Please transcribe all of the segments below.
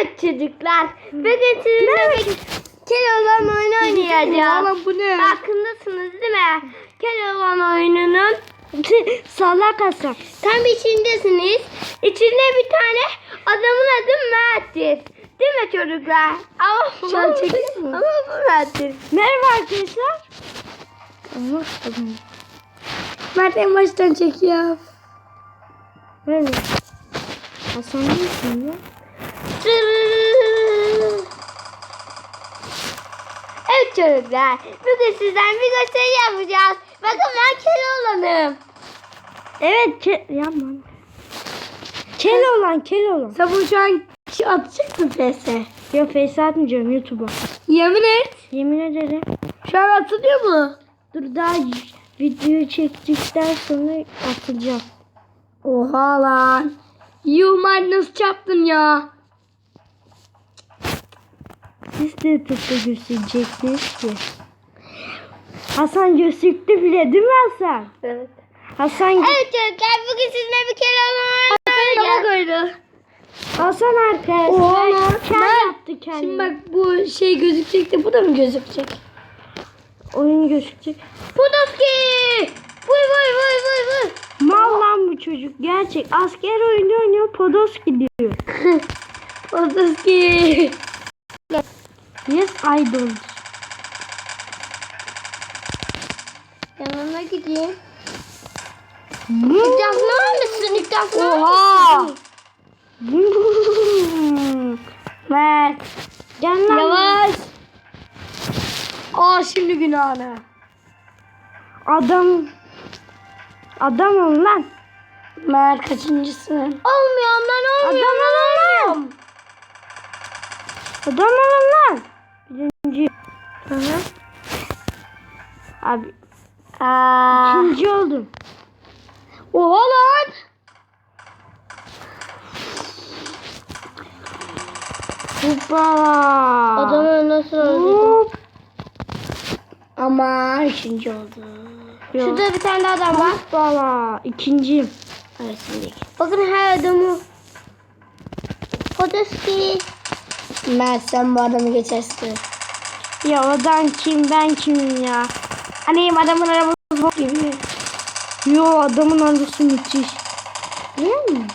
Evet çocuklar. Bugün sizinle bir Keloğlan oyunu oynayacağız. Oğlum bu ne? Farkındasınız değil mi? Keloğlan oyununun Salak Hasan. tam içindesiniz. İçinde bir tane adamın adı Mert'tir. Değil mi çocuklar? Ama Şu an çekiyor mu? Ama bu Mert'tir. Merhaba arkadaşlar. Allah. Mert en baştan çekiyor. Merhaba. Hasan nesin ya? Evet çocuklar. Bugün sizden bir gösteri yapacağız. Bakın ben Keloğlan'ım. Evet ke yapma. Kel olan kel bu şu an atacak mı PS? Ya face atmayacağım YouTube'a. Yemin et. Yemin ederim. Şu an atılıyor mu? Dur daha video çektikten sonra atacağım. Oha lan. Yuh nasıl çarptın ya? Siz de YouTube'da göstereceksiniz ki. Hasan gösterdi bile değil mi Hasan? Evet. Hasan, Evet çocuklar bugün sizinle bir Keloğlan oynayacağız. koydu. Hasan arkadaşlar. Kel Ben- yaptı kendini. Şimdi bak bu şey gözükecek de bu da mı gözükecek? Oyun gözükecek. Podoski! Vay vay vay vay vay. Mal lan bu çocuk. Gerçek. Asker oyunu oynuyor. Podos gidiyor. Podoski. Yes I don't. Yanına gideyim. Hmm. İddiasına mısın? İddiasına Oha! mısın? Mert. Gel lan. Yavaş. Aa şimdi günahına. Adam. Adam ol lan. Mer kaçıncısın? Olmuyor lan Adam olmuyor. ol lan. Adam ol lan. Hı hı. Abi Aa. ikinci oldum. Oha lan. Hoppala. Adamı nasıl öldürdün? Ama üçüncü oldu. Yok. Şurada bir tane daha adam var. Hoppala. İkinciyim. Şimdi. Bakın her adamı. Podoski. Mert sen bu adamı geçersin. Ya adam kim ben kimim ya. Hani adamın arabası bok gibi. Yo adamın arabası müthiş. Biliyor musun?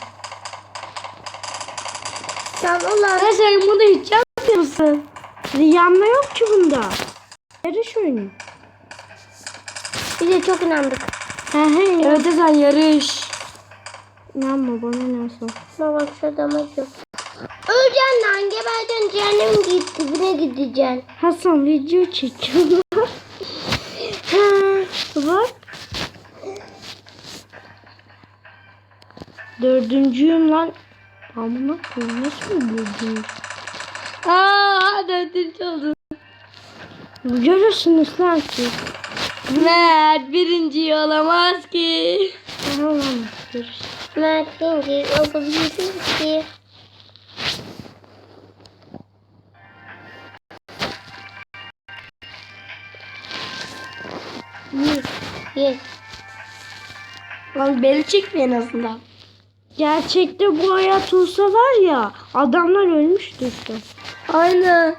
Sen Allah. Ne sen bunu hiç yapmıyor musun? Yanma yok ki bunda. Yarış oyunu. Biz de çok inandık. He he. Evet sen yarış. İnanma bana ne. Şuna bak şu adama yok. Öleceksin lan gebereceksin cehennem git dibine gideceksin. Hasan video çekiyor. ha, bak. Dördüncüyüm lan. Amına koyayım nasıl dördüncü? Aa dördüncü oldun. Görürsünüz lan siz. Mert birinci olamaz ki. Olamaz. Mert birinci olabilirsin ki. Yes. Yes. Lan beni çekme en azından. Gerçekte bu hayat olsa var ya adamlar ölmüştü işte. Aynen.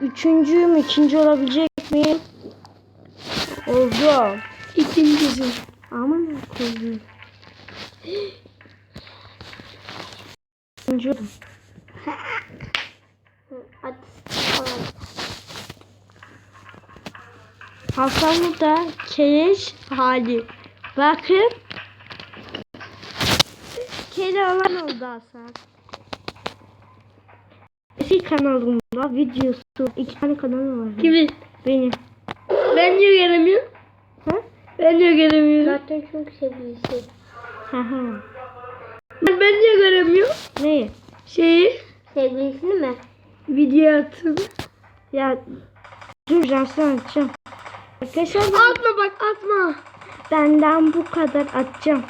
Üçüncüyüm ikinci olabilecek miyim? Oldu. İkincisi. Aman. Üçüncü oldum. Hasan'ı da keş hali. Bakın. Kedi olan oldu Hasan. Eski kanalımda videosu iki tane kanalım var. Kimin? Benim. Ben niye göremiyorum? Ha? Ben niye göremiyorum? Zaten çok sevgilisi. Hı hı. Ben niye göremiyorum? Ne? Şeyi. Sevgilisini mi? Video attım. Ya dur ben sana atacağım. Arkadaşlar Atma bak atma. benden bu kadar atacağım.